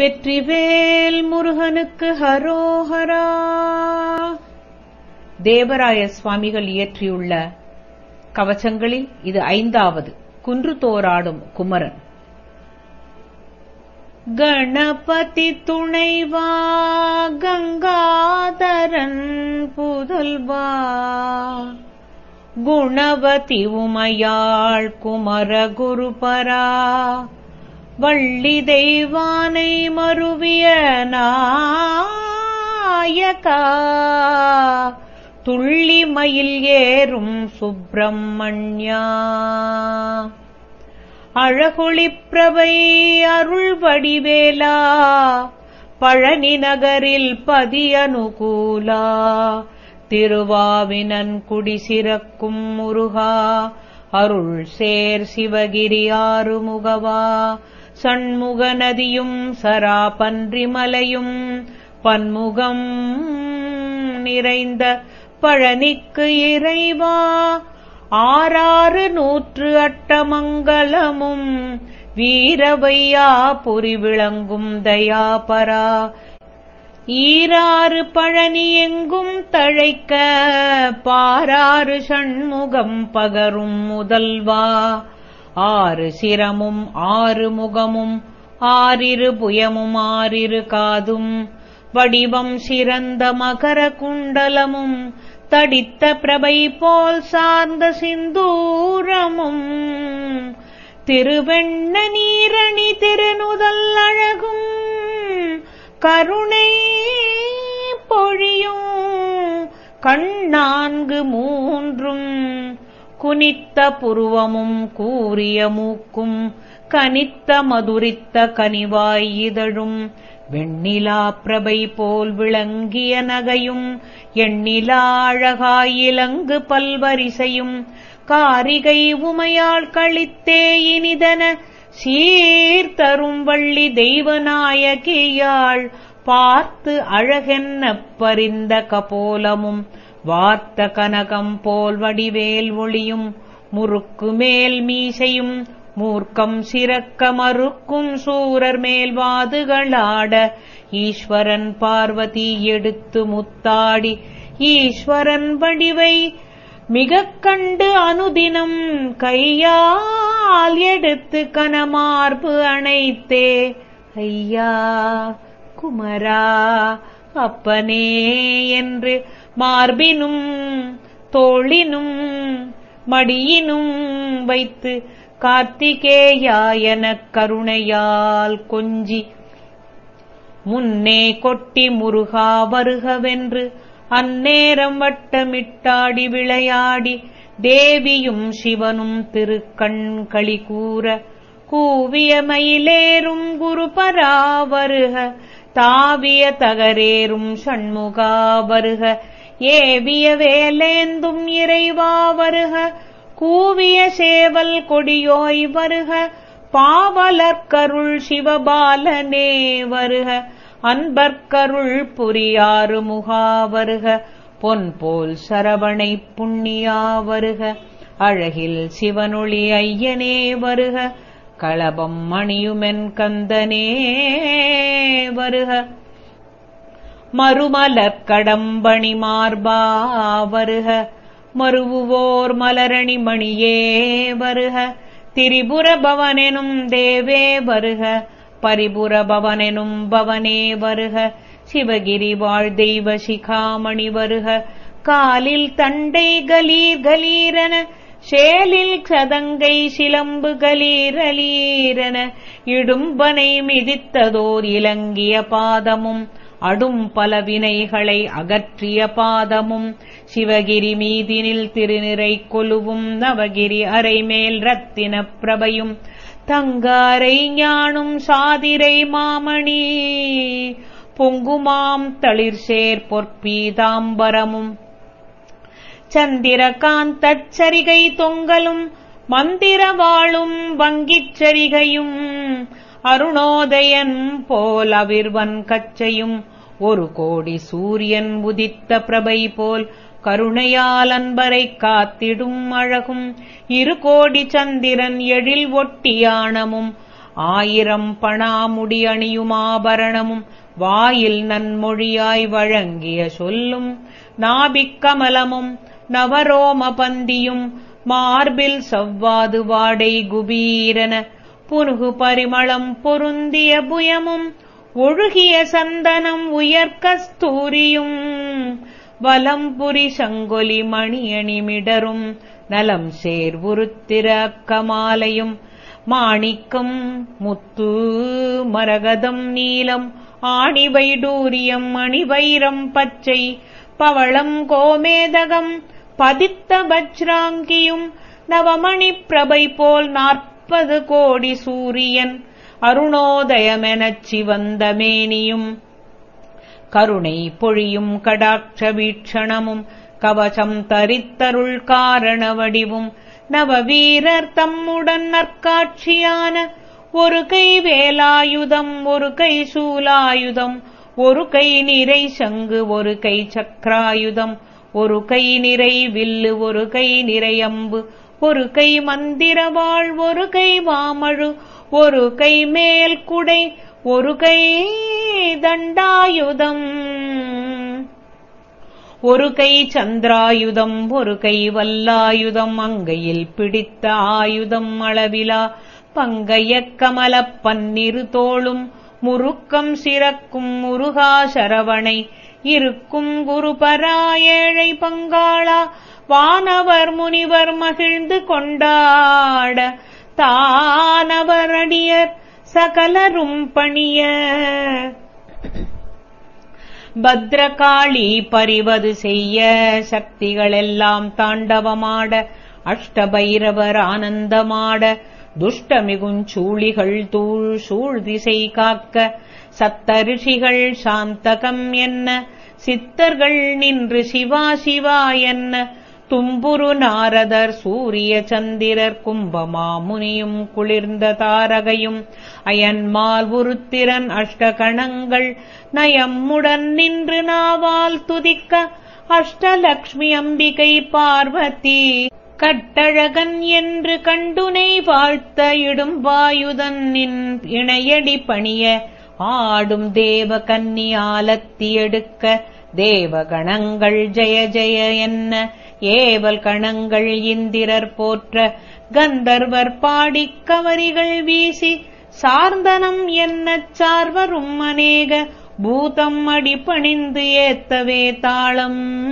வெற்றிவேல் முருகனுக்கு ஹரோஹரா. தேவராய சுவாமிகள் இயற்றியுள்ள கவச்சங்களில் இது ஐந்தாவது. குன்று தோராடும் குமரன். கணபதி துணைவா கங்காதரன் புதல்வா. குணவதி உமையாள் குமர குருபரா வள்ளி தெய்வானை மருவிய நாயகா. துள்ளி மயில் ஏறும் சுப்பிரமணியா. அழகொளிப்பிரபை அருள் வடிவேலா. பழனி நகரில் பதியனுகூலா. திருவாவினன் குடிசிறக்கும் முருகா. அருள் சேர் சிவகிரி ஆறுமுகவா. சண்முக நதியும் சராபன்றி மலையும் பன்முகம் நிறைந்த பழனிக்கு இறைவா. ஆறாறு நூற்று அட்டமங்கலமும் வீரவையா புரி விளங்கும் தயாபரா. ஈராறு பழனி எங்கும் தழைக்க பாராறு சண்முகம் பகரும் முதல்வா. ஆறு சிரமும் ஆறு முகமும் ஆறிரு புயமும் ஆறிரு காதும். வடிவம் சிறந்த மகர குண்டலமும் தடித்த பிரபை போல் சார்ந்த சிந்தூரமும். திருவெண்ண நீரணி திருநுதல் அழகும் கருணை பொழியும் கண்ணான்கு மூன்றும். குனித்த புருவமும் கூறிய மூக்கும் கனித்த மதுரித்த கனிவாய் இதழும். வெண்ணிலா பிரபை போல் விளங்கிய நகையும் எண்ணிலா அழகாயிலங்கு பல்வரிசையும். காரிகை உமையாள் கழித்தே இனிதன சீர்தரும் வள்ளி தெய்வநாயகியாள் பார்த்து அழகென்ன பரிந்த கபோலமும். வார்த்த கனகம் போல் வடிவேல் ஒளியும் முறுக்கு மேல் மீசையும் மூர்க்கம் சிறக்க மறுக்கும் சூரர் மேல் வாதுகளாட ஈஸ்வரன் பார்வதி எடுத்து முத்தாடி ஈஸ்வரன் வடிவை மிகக் கண்டு அனுதினம் கையால் எடுத்து கனமார்பு அணைத்தே ஐயா குமரா அப்பனே என்று மார்பினும் தோளினும் மடியினும் வைத்து கார்த்திகேயாயனக் கருணையால் கொஞ்சி முன்னே கொட்டி முருகா வருகவென்று அந்நேரம் வட்டமிட்டாடி விளையாடி தேவியும் சிவனும் திருக்கண் களி கூற கூவிய மயிலேறும் குருபரா வருக தாவிய தகரேறும் சண்முகா வருக ஏவிய வேலேந்தும் இறைவா வருக. கூவிய சேவல் கொடியோய் வருக. பாவலர்கருள் சிவபாலனே வருக. அன்பர்கருள் புரியாறு முகா வருக. பொன் போல் சரவணை புண்ணியா வருக. அழகில் சிவனொளி ஐயனே வருக. களபம் மணியுமென் கந்தனே வருக. மறுமலர் கடம்பணி மார்பா வருக. மறுவுவோர் மலரணி மணியே வருக. திரிபுர பவனெனும் தேவே வருக. பரிபுர பவனெனும் பவனே வருக. சிவகிரி வாழ் தெய்வ சிகாமணி வருக. காலில் தண்டை கலீர் கலீரன சேலில் சதங்கை சிலம்பு கலீரலீரன இடும்பனை மிதித்ததோர் இலங்கிய பாதமும் அடும் பல வினைகளை அகற்றிய பாதமும் சிவகிரி மீதினில் திருநிறை கொலுவும் நவகிரி அரைமேல் ரத்தின பிரபையும் தங்காரை ஞானும் சாதிரை மாமணி பொங்குமாம் தளிர்சேர் பொற்பீதாம்பரமும் சந்திரகாந்தச்சரிகை தொங்கலும் மந்திரவாளும் வங்கிச் சரிகையும் அருணோதயன் போல் அவிர்வன் கச்சையும் ஒரு கோடி சூரியன் உதித்த பிரபை போல் கருணையால் அன்பரை காத்திடும் அழகும். இரு கோடி சந்திரன் எழில் ஒட்டியானமும் ஆயிரம் பணாமுடி அணியுமாபரணமும் வாயில் நன்மொழியாய் வழங்கிய சொல்லும் நாபிக்கமலமும் நவரோம பந்தியும் மார்பில் சவ்வாது வாடை குபீரன புனுகு பரிமளம் பொருந்திய புயமும் ஒழுகிய சந்தனம் உயர்கஸ்தூரியும் வலம்புரி சங்கொலி மணியணிமிடரும் நலம் சேர்வுருத்திர அக்கமாலையும் மாணிக்கம் முத்து மரகதம் நீலம் ஆணிவைடூரியம் மணிவைரம் பச்சை பவளம் கோமேதகம் பதித்த பஜ்ராங்கியும் நவமணி பிரபை போல் நாற்பது கோடி சூரியன் அருணோதயமெனச் சிவந்த மேனியும் கருணை பொழியும் கடாட்ச வீட்சணமும் கவசம் தரித்தருள் காரண வடிவும் நவவீரர் தம்முடன் நற்காட்சியான ஒரு கை வேலாயுதம் ஒரு கை சூலாயுதம் ஒரு கை நிறை சங்கு ஒரு கை சக்கராயுதம் ஒரு கை நிறை வில்லு ஒரு கை நிறையம்பு ஒரு கை மந்திரவாள் ஒரு கை மாமழு ஒரு கை மேல் குடை ஒரு கை தண்டாயுதம். ஒரு கை சந்திராயுதம் ஒரு கை வல்லாயுதம் அங்கையில் பிடித்த ஆயுதம் அளவிலா. பங்கைய கமலப் பன்னிரு தோளும் முருக்கம் சிறக்கும் முருகா சரவணை. இருக்கும் குருபரா ஏழை பங்காளா வானவர் முனிவர் மகிழ்ந்து கொண்டாட. தானவரடியர் சகலரும் பணிய பத்ரகாளி பறிவது செய்ய சக்திகளெல்லாம் தாண்டவமாட அஷ்டபைரவர் ஆனந்தமாட துஷ்டமிகுஞ்சூழிகள் தூள் சூழ் திசை காக்க சத்தரிஷிகள் சாந்தகம் என்ன சித்தர்கள் நின்று சிவா சிவா என்ன தும்புரு நாரதர் சூரிய சந்திரர் கும்பமாமுனியும் குளிர்ந்த தாரகையும் அயன்மால் உருத்திரன் அஷ்டகணங்கள் நயம்முடன் நின்று நாவால் துதிக்க அஷ்டலக்ஷ்மி அம்பிகை பார்வதி. கட்டழகன் என்று கண்டுனை வாழ்த்த இடும்பாயுதன் நின் இணையடி பணிய ஆடும் தேவ கன்னியாலத்தி எடுக்க தேவகணங்கள் ஜெய ஜெய என்ன? ஏவல் கணங்கள் இந்திரர் போற்ற கந்தர்வர் பாடிக் கவரிகள் வீசி சார்ந்தனம் என்ன சார்வரும் அநேக பூதம் அடி பணிந்து ஏத்தவே தாளம்.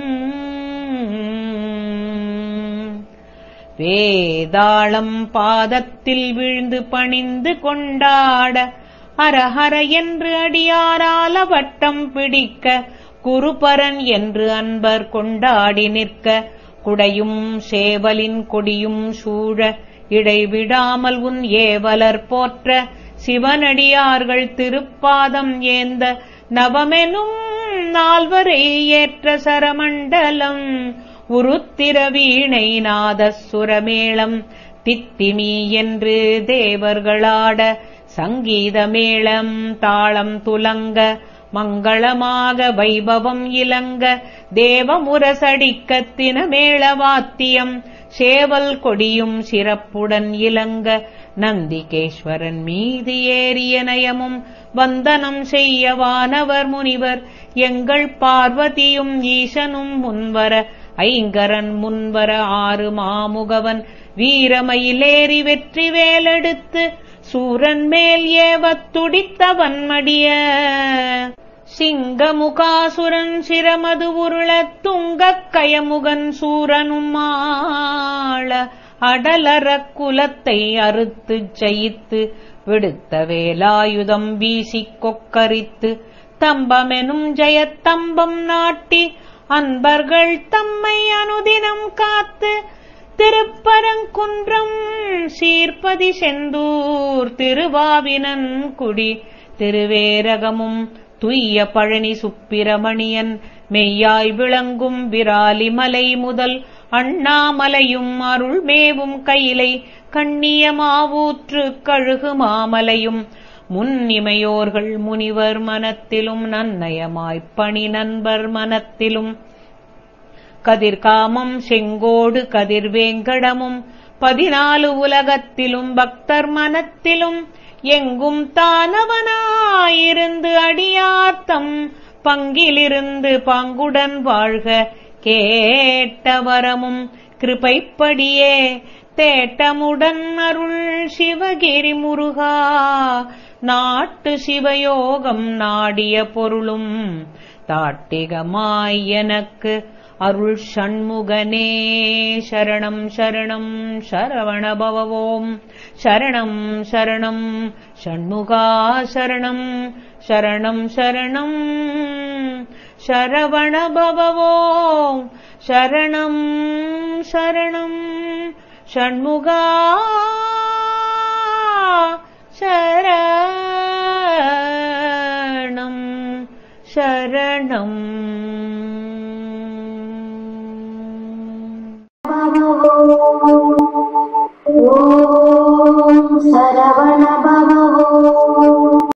வேதாளம் பாதத்தில் விழுந்து பணிந்து கொண்டாட அரஹர என்று அடியாரால வட்டம் பிடிக்க குருபரன் என்று அன்பர் கொண்டாடி நிற்க குடையும் சேவலின் கொடியும் சூழ இடைவிடாமல் உன் ஏவலர் போற்ற சிவனடியார்கள் திருப்பாதம் ஏந்த நவமெனும் நால்வரை ஏற்ற சரமண்டலம் உருத்திர வீணை நாதசுரமேளம் தித்திமி என்று தேவர்களாட சங்கீத மேளம் தாளம் துலங்க மங்களமாக வைபவம் இலங்க தேவமுரசடிக்கத்தின மேளவாத்தியம். சேவல் கொடியும் சிறப்புடன் இலங்க நந்திகேஸ்வரன் மீது ஏறிய நயமும் வந்தனம் செய்ய வானவர் முனிவர். எங்கள் பார்வதியும் ஈசனும் முன்வர ஐங்கரன் முன்வர ஆறு மாமுகவன். வீரமயிலேறி வெற்றி வேலெடுத்து சூரன் மேல் ஏவத் துடித்தவன் மடிய சிங்கமுகாசுரன் சிரமது உருளத் துங்கக் கயமுகன் சூரனுமாள அடலறக் குலத்தை அறுத்துச் ஜெயித்து விடுத்த வேலாயுதம் வீசிக் கொக்கரித்து தம்பமெனும் ஜெயத்தம்பம் நாட்டி அன்பர்கள் தம்மை அனுதினம் காத்து திருப்பரங்குன்றம் சீர்ப்பதி செந்தூர் திருவாவினன் குடி திருவேரகமும் துய்ய பழனி சுப்பிரமணியன் மெய்யாய் விளங்கும் விராலிமலை முதல் அண்ணாமலையும் அருள்மேவும் கையிலை கண்ணியமாவூற்று கழுகு மாமலையும் முன்னிமையோர்கள் முனிவர் மனத்திலும் நன்னயமாய்ப் பணி நண்பர் மனத்திலும் கதிர்காமம் செங்கோடு கதிர்வேங்கடமும் பதினாலு உலகத்திலும் பக்தர் மனத்திலும் எங்கும் தானவனாயிருந்து அடியார்த்தம் பங்கிலிருந்து பங்குடன் வாழ்க. கேட்டவரமும் கிருபைப்படியே. தேட்டமுடன் அருள் சிவகிரி முருகா. நாட்டு சிவயோகம் நாடிய பொருளும். தாட்டிகமாய் எனக்கு அருள் ஷண்முகனே சரணம் சரணம் சரவணபவோம் சரணம் சரணம் ஷண்முகா சரணம் சரணம் சரணம் சரவணபவோம் சரணம் சரணம் ஷண்முகா சரணம்.